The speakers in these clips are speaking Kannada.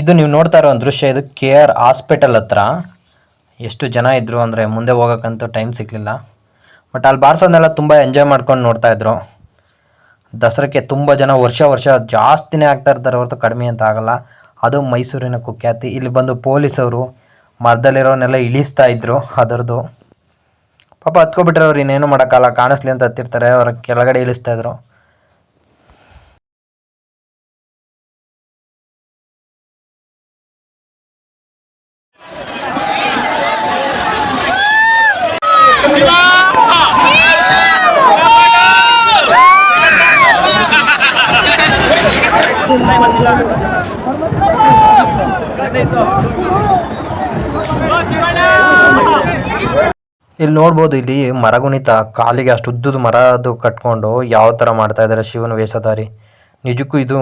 ಇದು ನೀವು ನೋಡ್ತಾ ಇರೋ ದೃಶ್ಯ, ಇದು ಕೆ ಆರ್ ಹಾಸ್ಪಿಟಲ್ ಹತ್ರ. ಎಷ್ಟು ಜನ ಇದ್ರು ಅಂದರೆ ಮುಂದೆ ಹೋಗೋಕ್ಕಂತೂ ಟೈಮ್ ಸಿಗಲಿಲ್ಲ. ಬಟ್ ಅಲ್ಲಿ ಬಾರ್ಸೋದನ್ನೆಲ್ಲ ತುಂಬ ಎಂಜಾಯ್ ಮಾಡ್ಕೊಂಡು ನೋಡ್ತಾ ಇದ್ರು. ದಸರಕ್ಕೆ ತುಂಬ ಜನ ವರ್ಷ ವರ್ಷ ಜಾಸ್ತಿನೇ ಆಗ್ತಾ ಇರ್ತಾರೆ ಹೊರತು ಕಡಿಮೆ ಅಂತ ಆಗಲ್ಲ. ಅದು ಮೈಸೂರಿನ ಕುಖ್ಯಾತಿ. ಇಲ್ಲಿ ಬಂದು ಪೊಲೀಸವರು ಮರದಲ್ಲಿರೋನೆಲ್ಲ ಇಳಿಸ್ತಾ ಇದ್ರು ಅದರದ್ದು. ಪಾಪ ಹತ್ಕೊಬಿಟ್ರೆ ಅವ್ರು ಇನ್ನೇನು ಮಾಡೋಕ್ಕಲ್ಲ ಕಾಣಿಸ್ಲಿ ಅಂತ ಹತ್ತಿರ್ತಾರೆ, ಅವ್ರ ಕೆಳಗಡೆ ಇಳಿಸ್ತಾ ಇದ್ರು. ಇಲ್ಲಿ ನೋಡ್ಬೋದು, ಇಲ್ಲಿ ಮರಗುಣಿತ ಕಾಲಿಗೆ ಅಷ್ಟು ಉದ್ದದ ಮರ ಅದು ಕಟ್ಕೊಂಡು ಯಾವ ಥರ ಮಾಡ್ತಾ ಇದ್ದಾರೆ ಶಿವನ ವೇಷಧಾರಿ. ನಿಜಕ್ಕೂ ಇದು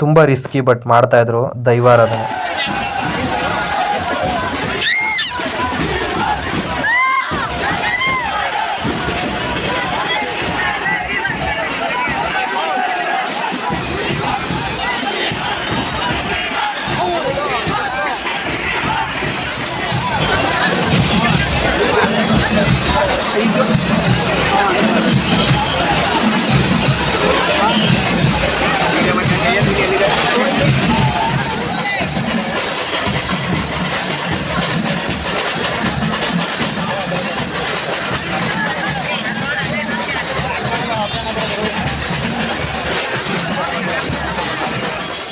ತುಂಬ ರಿಸ್ಕಿ ಬಟ್ ಮಾಡ್ತಾ ಇದ್ರು ದೈವಾರಾಧನೆ.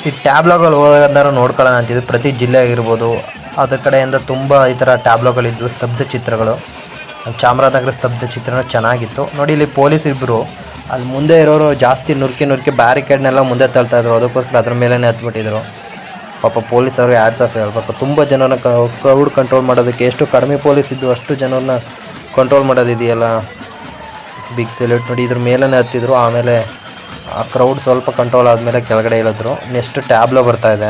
ಈ ಟ್ಯಾಬ್ಲೋಗಳು ಹೋದಾರು ನೋಡ್ಕೊಳ್ಳೋಣ ಅಂತಿದ್ದು ಪ್ರತಿ ಜಿಲ್ಲೆ ಆಗಿರ್ಬೋದು, ಅದ್ರ ಕಡೆಯಿಂದ ತುಂಬ ಈ ಥರ ಟ್ಯಾಬ್ಲೋಗಳಿದ್ವು ಸ್ತಬ್ಧ ಚಿತ್ರಗಳು. ಚಾಮರಾಜನಗರ ಸ್ತಬ್ಧ ಚಿತ್ರನೂ ಚೆನ್ನಾಗಿತ್ತು. ನೋಡಿ, ಇಲ್ಲಿ ಪೊಲೀಸ್ ಇಬ್ಬರು ಅಲ್ಲಿ ಮುಂದೆ ಇರೋರು ಜಾಸ್ತಿ ನುರ್ಕಿ ನುರ್ಕಿ ಬ್ಯಾರಿಕೇಡ್ನೆಲ್ಲ ಮುಂದೆ ತಳ್ತಾ ಇದ್ರು. ಅದಕ್ಕೋಸ್ಕರ ಅದ್ರ ಮೇಲೇ ಹತ್ಬಿಟ್ಟಿದ್ರು. ಪಾಪ ಪೊಲೀಸರು ಆ್ಯಡ್ಸ್ ಆಫ್ ಹೇಳ್ಬೇಕು. ತುಂಬ ಜನನ ಕ್ರೌಡ್ ಕಂಟ್ರೋಲ್ ಮಾಡೋದಕ್ಕೆ ಎಷ್ಟು ಕಡಿಮೆ ಪೊಲೀಸ್ ಇದ್ದು ಅಷ್ಟು ಜನರನ್ನ ಕಂಟ್ರೋಲ್ ಮಾಡೋದಿದೆಯಲ್ಲ. ಬಿಗ್ ಸೆಲ್ಯೂಟ್ ನೋಡಿ, ಇದ್ರ ಮೇಲೇ ಹತ್ತಿದ್ರು. ಆಮೇಲೆ ಆ ಕ್ರೌಡ್ ಸ್ವಲ್ಪ ಕಂಟ್ರೋಲ್ ಆದಮೇಲೆ ಕೆಳಗಡೆ ಇಳಿದ್ರು ನೆಕ್ಸ್ಟ್ ಟ್ಯಾಬ್ಲೋ ಬರ್ತಾ ಇದೆ.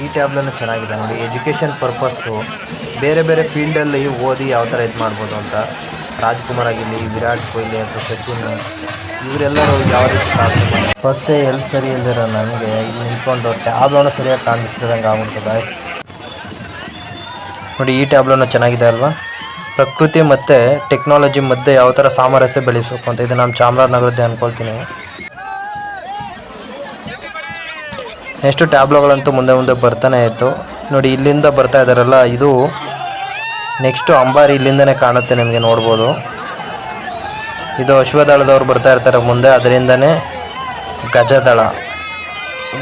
ಈ ಟ್ಯಾಬ್ಲೂ ಚೆನ್ನಾಗಿದೆ ನೋಡಿ. ಎಜುಕೇಷನ್ ಪರ್ಪಸ್ದು ಬೇರೆ ಬೇರೆ ಫೀಲ್ಡಲ್ಲಿ ಓದಿ ಯಾವ ಥರ ಇದು ಮಾಡ್ಬೋದು ಅಂತ. ರಾಜ್ಕುಮಾರ್ ಆಗಿರಲಿ, ವಿರಾಟ್ ಕೊಹ್ಲಿ ಅಥವಾ ಸಚಿನ್, ಇವರೆಲ್ಲರೂ ಯಾವ ರೀತಿ ಸಾಧನೆ ಫಸ್ಟೇ ಎಲ್ಲಿ ಸರಿ ಇಲ್ದಿರೋ ನನಗೆ ಇಲ್ಲಿ ನಿಂತ್ಕೊಂಡು ಟ್ಯಾಬ್ಲೋನು ಸರಿಯಾಗಿ ಕಾಣಿಸ್ತಿದಂಗೆ ಆಗ್ಬಿಡ್ತದೆ ನೋಡಿ, ಈ ಟ್ಯಾಬ್ಲೋನು ಚೆನ್ನಾಗಿದೆ ಅಲ್ವಾ? ಪ್ರಕೃತಿ ಮತ್ತು ಟೆಕ್ನಾಲಜಿ ಮಧ್ಯೆ ಯಾವ ಥರ ಸಾಮರಸ್ಯ ಬೆಳೆಸಬೇಕು ಅಂತ ಇದು ನಮ್ಮ ಚಾಮರಾಜನಗರದ್ದೇ ಅಂದ್ಕೊಳ್ತೀನಿ ನೆಕ್ಸ್ಟು ಟ್ಯಾಬ್ಲೋಗಳಂತೂ ಮುಂದೆ ಮುಂದೆ ಬರ್ತಾನೆ ಇತ್ತು. ನೋಡಿ, ಇಲ್ಲಿಂದ ಬರ್ತಾ ಇದ್ದಾರಲ್ಲ ಇದು ನೆಕ್ಸ್ಟು ಅಂಬಾರಿ ಇಲ್ಲಿಂದನೇ ಕಾಣುತ್ತೆ ನಿಮಗೆ ನೋಡ್ಬೋದು. ಇದು ಅಶ್ವದಳದವ್ರು ಬರ್ತಾ ಇರ್ತಾರೆ ಮುಂದೆ, ಅದರಿಂದನೇ ಗಜದಳ.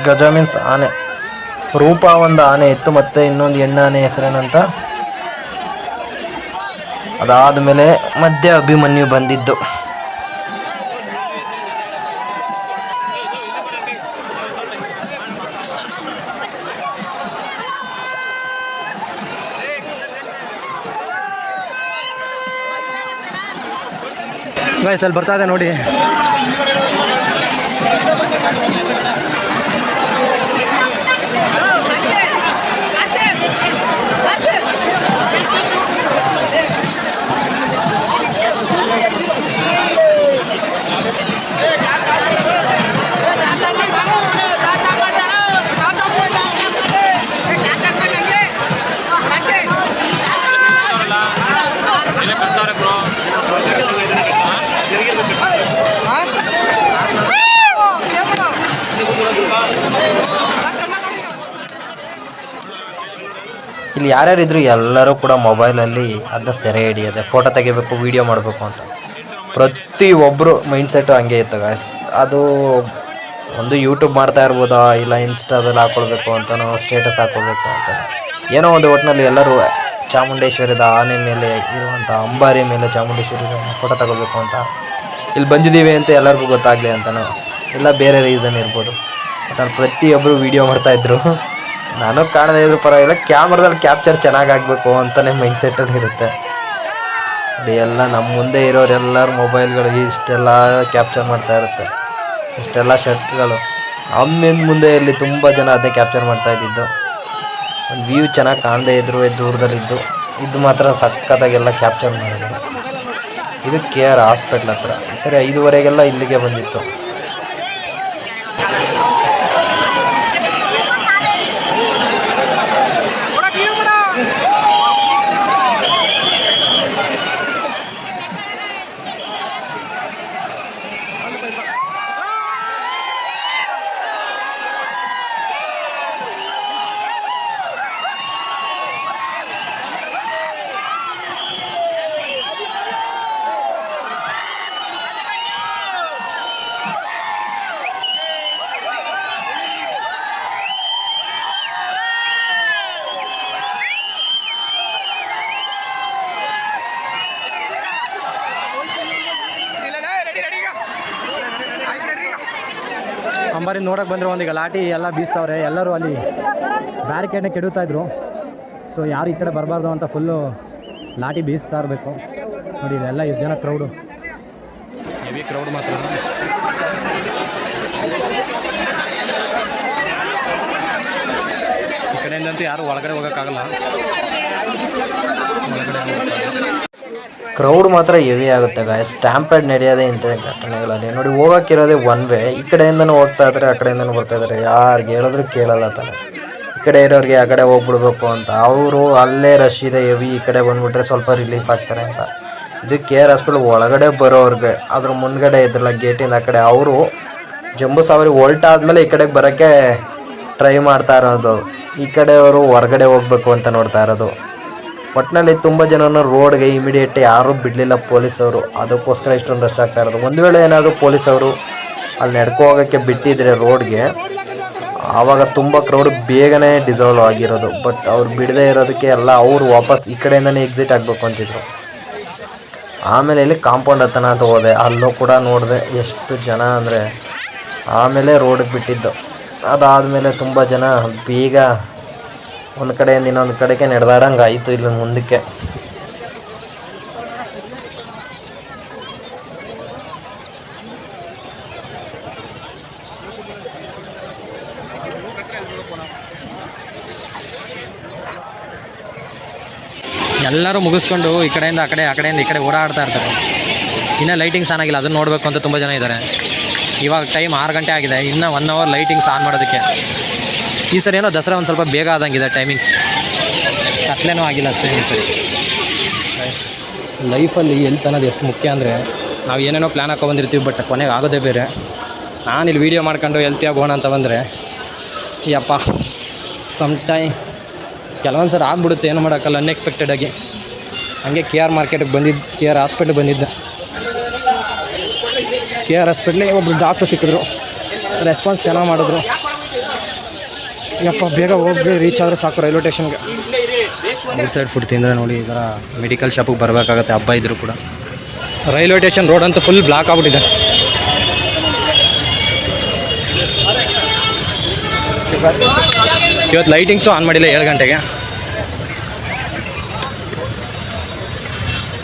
ಗಜ ಮೀನ್ಸ್ ಆನೆ. ರೂಪ ಒಂದು ಆನೆ ಇತ್ತು, ಮತ್ತು ಇನ್ನೊಂದು ಹೆಣ್ಣು ಆನೆ ಹೆಸರೇನಂತ ಅದಾದಮೇಲೆ ಮಧ್ಯ ಅಭಿಮನ್ಯು ಬಂದಿದ್ದು. ಗಾಯ್ಸ್ ಅಲ್ಲಿ ಬರ್ತಾ ಇದೆ ನೋಡಿ. ಇಲ್ಲಿ ಯಾರ್ಯಾರು ಇದ್ರು ಎಲ್ಲರೂ ಕೂಡ ಮೊಬೈಲಲ್ಲಿ ಅದನ್ನ ಸೆರೆ ಹಿಡಿಯೋದೆ ಫೋಟೋ ತೆಗಿಬೇಕು ವಿಡಿಯೋ ಮಾಡಬೇಕು ಅಂತ. ಪ್ರತಿ ಮೈಂಡ್ ಸೆಟ್ ಹಂಗೆ ಇತ್ತು ಗಾಯ್ಸ್ ಅದು ಒಂದು ಯೂಟ್ಯೂಬ್ ಮಾಡ್ತಾ ಇರ್ಬೋದಾ, ಇಲ್ಲ ಇನ್ಸ್ಟಾದಲ್ಲಿ ಹಾಕೊಳ್ಬೇಕು ಅಂತನೋ ಸ್ಟೇಟಸ್ ಹಾಕೊಳ್ಬೇಕು ಅಂತ. ಏನೋ ಒಂದು ಒಟ್ಟಿನಲ್ಲಿ ಎಲ್ಲರೂ ಚಾಮುಂಡೇಶ್ವರಿದ ಆನೆ ಮೇಲೆ ಇರುವಂಥ ಅಂಬಾರಿ ಮೇಲೆ ಚಾಮುಂಡೇಶ್ವರಿ ಫೋಟೋ ತಗೋಬೇಕು ಅಂತ. ಇಲ್ಲಿ ಬಂದಿದ್ದೀವಿ ಅಂತ ಎಲ್ಲರಿಗೂ ಗೊತ್ತಾಗಲಿ ಅಂತನೋ. ಇಲ್ಲ ಬೇರೆ ರೀಸನ್ ಇರ್ಬೋದು. ಬಟ್ ಅಲ್ಲಿ ಪ್ರತಿಯೊಬ್ಬರು ವೀಡಿಯೋ ಮಾಡ್ತಾಯಿದ್ರು ನಾನು ಕಾಣದೇ ಇದ್ರು ಪರವಾಗಿಲ್ಲ. ಕ್ಯಾಮ್ರದಲ್ಲಿ ಕ್ಯಾಪ್ಚರ್ ಚೆನ್ನಾಗಿ ಆಗಬೇಕು ಅಂತಲೇ ಮೈಂಡ್ ಸೆಟ್ಟಲ್ಲಿ ಇರುತ್ತೆ. ಎಲ್ಲ ನಮ್ಮ ಮುಂದೆ ಇರೋರೆಲ್ಲರ ಮೊಬೈಲ್ಗಳಿಗೆ ಇಷ್ಟೆಲ್ಲ ಕ್ಯಾಪ್ಚರ್ ಮಾಡ್ತಾ ಇರುತ್ತೆ. ಇಷ್ಟೆಲ್ಲ ಶರ್ಟ್ಗಳು ಅಮ್ಮಿಂದ ಮುಂದೆ ಇಲ್ಲಿ ತುಂಬ ಜನ ಅದೇ ಕ್ಯಾಪ್ಚರ್ ಮಾಡ್ತಾ ಇದ್ದಿದ್ದು. ಒಂದು ವ್ಯೂ ಚೆನ್ನಾಗಿ ಕಾಣದೇ ಇದ್ರು ದೂರದಲ್ಲಿದ್ದು ಇದು ಮಾತ್ರ ಸಖತ್ತಾಗೆಲ್ಲ ಕ್ಯಾಪ್ಚರ್ ಮಾಡಿದ್ರು. ಇದು ಕೆ ಆರ್ ಹಾಸ್ಪಿಟ್ಲ್ ಹತ್ರ. ಸರಿ, ಐದುವರೆಗೆಲ್ಲ ಇಲ್ಲಿಗೆ ಬಂದಿತ್ತು. ನೋಡಕ್ಕೆ ಬಂದ್ರೆ ಒಂದೀಗ ಲಾಟಿ ಎಲ್ಲ ಬೀಸ್ತವ್ರೆ, ಎಲ್ಲರೂ ಅಲ್ಲಿ ಬ್ಯಾರಿಕೇಡ್ನ ಕೆಡುತ್ತಾ ಇದ್ರು. ಸೊ ಯಾರು ಈ ಕಡೆ ಬರಬಾರ್ದು ಅಂತ ಫುಲ್ಲು ಲಾಟಿ ಬೀಸ್ತಾ ಇರಬೇಕು. ನೋಡಿ, ಇದೆಲ್ಲ ಎಷ್ಟು ಜನ ಕ್ರೌಡು ಹೆವಿ ಕ್ರೌಡ್ ಮಾತ್ರ. ಈ ಕಡೆಯಿಂದಂತೂ ಯಾರು ಒಳಗಡೆ ಹೋಗೋಕ್ಕಾಗಲ್ಲ. ಕ್ರೌಡ್ ಮಾತ್ರ ಹೆವಿ ಆಗುತ್ತೆ ಗಾಯ ಆ್ಯಡ್ ನಡೆಯೋದೇ ಇಂಥ ಘಟನೆಗಳಲ್ಲಿ. ನೋಡಿ, ಹೋಗೋಕ್ಕಿರೋದೇ ಒನ್ ವೇ ಈ ಕಡೆಯಿಂದನೂ ಹೋಗ್ತಾ ಇದ್ದಾರೆ ಆ ಕಡೆಯಿಂದನೂ ಬರ್ತಾ ಇದ್ದಾರೆ ಯಾರಿಗೆ ಹೇಳಿದ್ರು ಕೇಳಲ್ಲ ತಾನೆ. ಈ ಕಡೆ ಇರೋರಿಗೆ ಆ ಕಡೆ ಹೋಗ್ಬಿಡ್ಬೇಕು ಅಂತ. ಅವರು ಅಲ್ಲೇ ರಶ್ ಇದೆ ಹೆವಿ ಈ ಕಡೆ ಬಂದುಬಿಟ್ರೆ ಸ್ವಲ್ಪ ರಿಲೀಫ್ ಆಗ್ತಾರೆ ಅಂತ. ಇದು ಕೆ ಆರ್ ಹಾಸ್ಪಿಟಲ್ ಒಳಗಡೆ ಬರೋರ್ಗೆ, ಅದ್ರ ಮುಂದ್ಗಡೆ ಇದ್ರಲ್ಲ ಗೇಟಿಂದ ಆ ಕಡೆ, ಅವರು ಜಂಬೂ ಸವಾರಿ ಆದಮೇಲೆ ಈ ಕಡೆಗೆ ಬರೋಕ್ಕೆ ಟ್ರೈ ಮಾಡ್ತಾ ಇರೋದು. ಈ ಕಡೆಯವರು ಹೊರಗಡೆ ಹೋಗ್ಬೇಕು ಅಂತ ನೋಡ್ತಾ ಇರೋದು. ಒಟ್ಟಿನಲ್ಲಿ ತುಂಬ ಜನನ ರೋಡ್ಗೆ ಇಮಿಡಿಯೇಟ್ ಯಾರೂ ಬಿಡಲಿಲ್ಲ ಪೊಲೀಸವರು. ಅದಕ್ಕೋಸ್ಕರ ಇಷ್ಟೊಂದು ರಶ್ ಆಗ್ತಾ ಇರೋದು. ಒಂದು ವೇಳೆ ಏನಾದರೂ ಪೊಲೀಸವರು ಅಲ್ಲಿ ನಡ್ಕೋ ಹೋಗೋಕ್ಕೆ ಬಿಟ್ಟಿದ್ರೆ ರೋಡ್ಗೆ, ಆವಾಗ ತುಂಬ ಕ್ರೌಡ್ ಬೇಗನೆ ಡಿಸಾಲ್ವ್ ಆಗಿರೋದು. ಬಟ್ ಅವ್ರು ಬಿಡದೇ ಇರೋದಕ್ಕೆ ಎಲ್ಲ ಅವರು ವಾಪಸ್ ಈ ಕಡೆಯಿಂದನೇ ಎಕ್ಸಿಟ್ ಆಗಬೇಕು ಅಂತಿದ್ರು. ಆಮೇಲೆ ಇಲ್ಲಿ ಕಾಂಪೌಂಡ್ ಹತ್ತನ ಅಂತ ಹೋದೆ. ಅಲ್ಲೂ ಕೂಡ ನೋಡಿದೆ ಎಷ್ಟು ಜನ ಅಂದರೆ, ಆಮೇಲೆ ರೋಡಿಗೆ ಬಿಟ್ಟಿದ್ದು. ಅದಾದಮೇಲೆ ತುಂಬ ಜನ ಬೇಗ ಒಂದು ಕಡೆಯಿಂದ ಇನ್ನೊಂದು ಕಡೆಗೆ ನಡೆದಾಡಂಗೆ ಆಯಿತು ಇಲ್ಲಿ ಮುಂದಕ್ಕೆ. ಎಲ್ಲರೂ ಮುಗಿಸ್ಕೊಂಡು ಈ ಕಡೆಯಿಂದ ಆ ಕಡೆ, ಆ ಕಡೆಯಿಂದ ಈ ಕಡೆ ಓಡಾಡ್ತಾ ಇರ್ತಾರೆ. ಇನ್ನೂ ಲೈಟಿಂಗ್ಸ್ ಆನ್ ಆಗಿಲ್ಲ, ಅದನ್ನು ನೋಡಬೇಕು ಅಂತ ತುಂಬ ಜನ ಇದ್ದಾರೆ. ಇವಾಗ ಟೈಮ್ ಆರು ಗಂಟೆ ಆಗಿದೆ, ಇನ್ನೂ ಒನ್ ಅವರ್ ಲೈಟಿಂಗ್ಸ್ ಆನ್ ಮಾಡೋದಕ್ಕೆ. ಈ ಸರಿ ಏನೋ ದಸರಾ ಒಂದು ಸ್ವಲ್ಪ ಬೇಗ ಆದಂಗಿದೆ ಟೈಮಿಂಗ್ಸ್ ಕತ್ಲೇನೂ ಆಗಿಲ್ಲ ಅಷ್ಟೇ ಈ ಸರಿ. ಲೈಫಲ್ಲಿ ಎಲ್ತ್ ಅನ್ನೋದು ಎಷ್ಟು ಮುಖ್ಯ ಅಂದರೆ, ನಾವು ಏನೇನೋ ಪ್ಲ್ಯಾನ್ ಬಂದಿರ್ತೀವಿ ಬಟ್ ಕೊನೆಗೆ ಆಗೋದೇ ಬೇರೆ. ನಾನು ಇಲ್ಲಿ ವೀಡಿಯೋ ಮಾಡ್ಕೊಂಡು ಹೆಲ್ತಿಯಾಗಿ ಹೋಗೋಣ ಅಂತ ಬಂದರೆ, ಯಪ್ಪ ಸಮ್ ಟೈಮ್ ಕೆಲವೊಂದು ಸರಿ ಆಗ್ಬಿಡುತ್ತೆ, ಏನು ಮಾಡೋಕ್ಕಲ್ಲ ಅನ್ಎಕ್ಸ್ಪೆಕ್ಟೆಡ್ ಆಗಿ. ಹಂಗೆ ಕೆ ಆರ್ ಮಾರ್ಕೆಟಿಗೆ ಬಂದಿದ್ದು ಕೆ ಆರ್ ಹಾಸ್ಪಿಟ್ಲಿಗೆ ಬಂದಿದ್ದೆ. ಕೆ ಆರ್ ಹಾಸ್ಪಿಟ್ಲಿಗೆ ಒಬ್ಬರು ಡಾಕ್ಟ್ರು ಸಿಕ್ಕಿದ್ರು. ರೆಸ್ಪಾನ್ಸ್ ಚೆನ್ನಾಗಿ ಮಾಡಿದ್ರು. ಯಪ್ಪ ಬೇಗ ಹೋಗಿ ರೀಚ್ ಆದರೆ ಸಾಕು ರೈಲ್ವೆ ಸ್ಟೇಷನ್ಗೆ. ಔಟ್ ಸೈಡ್ ಫುಡ್ ತಿಂದರೆ ನೋಡಿ ಈ ಥರ ಮೆಡಿಕಲ್ ಶಾಪಿಗೆ ಬರಬೇಕಾಗತ್ತೆ ಹಬ್ಬ ಇದ್ದರೂ ಕೂಡ. ರೈಲ್ವೆ ಸ್ಟೇಷನ್ ರೋಡ್ ಅಂತೂ ಫುಲ್ ಬ್ಲಾಕ್ ಆಗ್ಬಿಟ್ಟಿದೆ. ಇವತ್ತು ಲೈಟಿಂಗ್ಸು ಆನ್ ಮಾಡಿಲ್ಲ ಏಳು ಗಂಟೆಗೆ.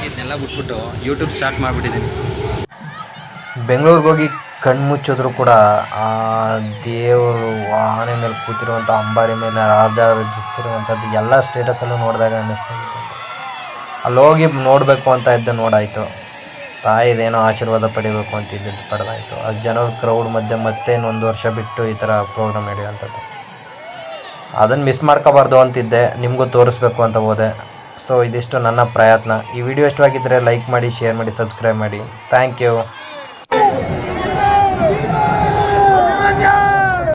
ಇದನ್ನೆಲ್ಲ ಬಿಟ್ಬಿಟ್ಟು ಯೂಟ್ಯೂಬ್ ಸ್ಟಾರ್ಟ್ ಮಾಡಿಬಿಟ್ಟಿದ್ದೀನಿ ಬೆಂಗಳೂರಿಗೆ ಹೋಗಿ ಕಣ್ಣು ಮುಚ್ಚಿದ್ರು ಕೂಡ ಆ ದೇವರು ಆನೆ ಮೇಲೆ ಕೂತಿರುವಂಥ ಅಂಬಾರಿ ಮೇಲೆ ರಾಜ ರಚಿಸ್ತಿರುವಂಥದ್ದು ಎಲ್ಲ ಸ್ಟೇಟಸಲ್ಲೂ ನೋಡಿದಾಗ ಅನ್ನಿಸ್ತಾ ಅಲ್ಲಿ ಹೋಗಿ ನೋಡಬೇಕು ಅಂತ ಇದ್ದ ನೋಡಾಯಿತು. ತಾಯಿದೇನೋ ಆಶೀರ್ವಾದ ಪಡಿಬೇಕು ಅಂತ ಇದ್ದಿದ್ದು ಪಡೆದಾಯಿತು. ಅದು ಜನರ ಕ್ರೌಡ್ ಮಧ್ಯೆ ಮತ್ತೆ ಇನ್ನೊಂದು ವರ್ಷ ಬಿಟ್ಟು ಈ ಥರ ಪ್ರೋಗ್ರಾಮ್ ನಡೆಯುವಂಥದ್ದು. ಅದನ್ನು ಮಿಸ್ ಮಾಡ್ಕೋಬಾರ್ದು ಅಂತಿದ್ದೆ. ನಿಮಗೂ ತೋರಿಸ್ಬೇಕು ಅಂತ ಹೋದೆ. ಸೊ ಇದಿಷ್ಟು ನನ್ನ ಪ್ರಯತ್ನ. ಈ ವಿಡಿಯೋ ಇಷ್ಟವಾಗಿದ್ದರೆ ಲೈಕ್ ಮಾಡಿ ಶೇರ್ ಮಾಡಿ ಸಬ್ಸ್ಕ್ರೈಬ್ ಮಾಡಿ. Thank you